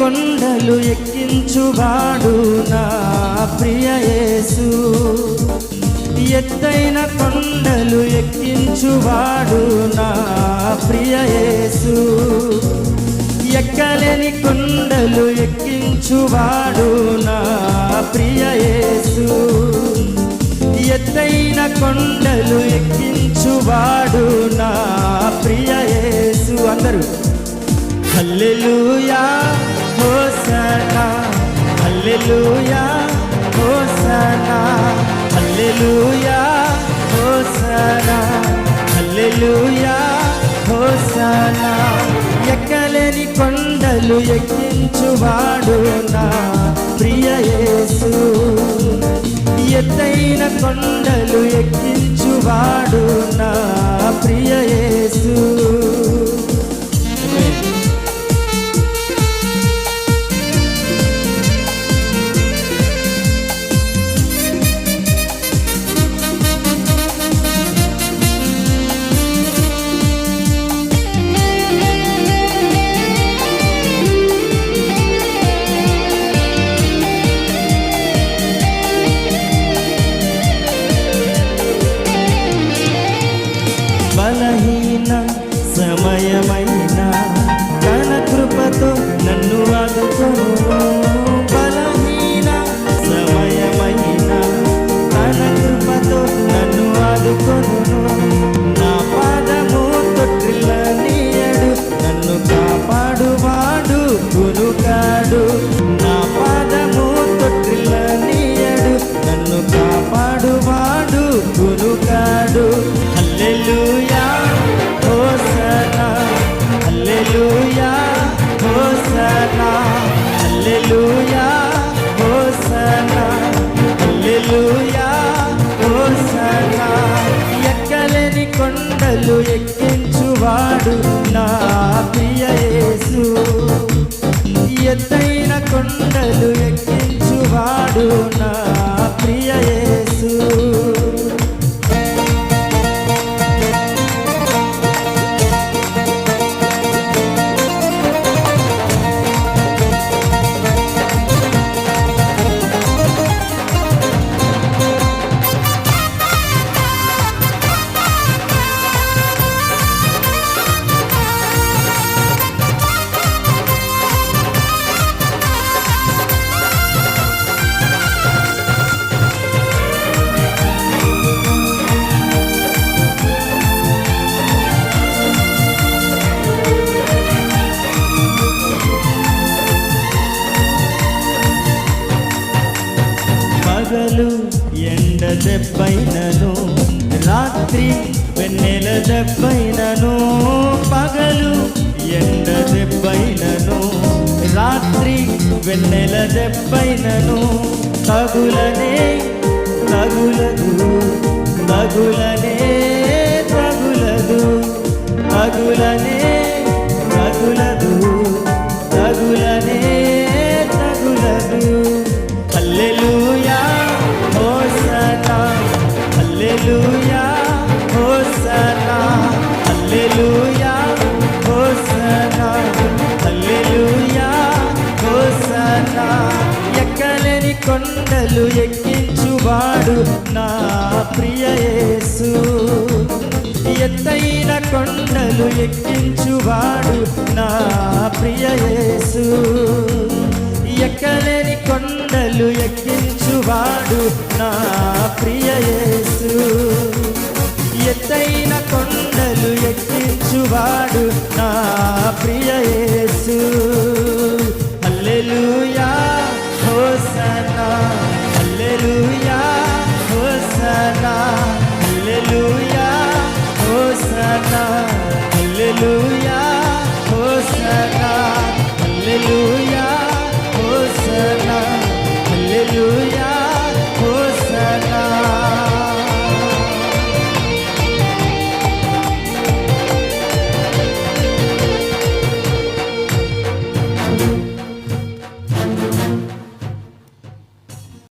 కొండలు ఎక్కించువాడు నా ప్రియయేసు ఎత్తైన కొండలు ఎక్కించువాడు నా ప్రియయేసు ఎక్కలేని కొండలు ఎక్కించువాడు నా ప్రియయేసు ఎత్తైన కొండలు ఎక్కించువాడు నా ప్రియయేసు అందరూ హల్లెలూయా. హోసనా హల్లెలూయా హోసనా హల్లెలూయా హోసనా హల్లెలూయా హోసనా. ఎక్కలేని కొండలు ఎక్కించువాడు నా ప్రియ యేసు. ఎత్తైన కొండలు ఎక్కించువాడు నా नहीं न समयमयी కొండలు ఎక్కించువాడు నా ప్రియ పగలు ఎండ దెబ్బైనను రాత్రి వెన్నెల దెబ్బైనను పగలు ఎండ దెబ్బైనను రాత్రి వెన్నెల దెబ్బైనను తగులనే తగులదు తగులనే తగులదు తగులనే తగులదు. కొండలు ఎక్కించువాడు నా ప్రియయేసు ఎత్తైన కొండలు ఎక్కించువాడు నా ప్రియయేసు ఎక్కలేని కొండలు ఎక్కించువాడు నా ప్రియయే ఎత్తైన కొండలు ఎక్కించువాడు నా ప్రియ యేసు.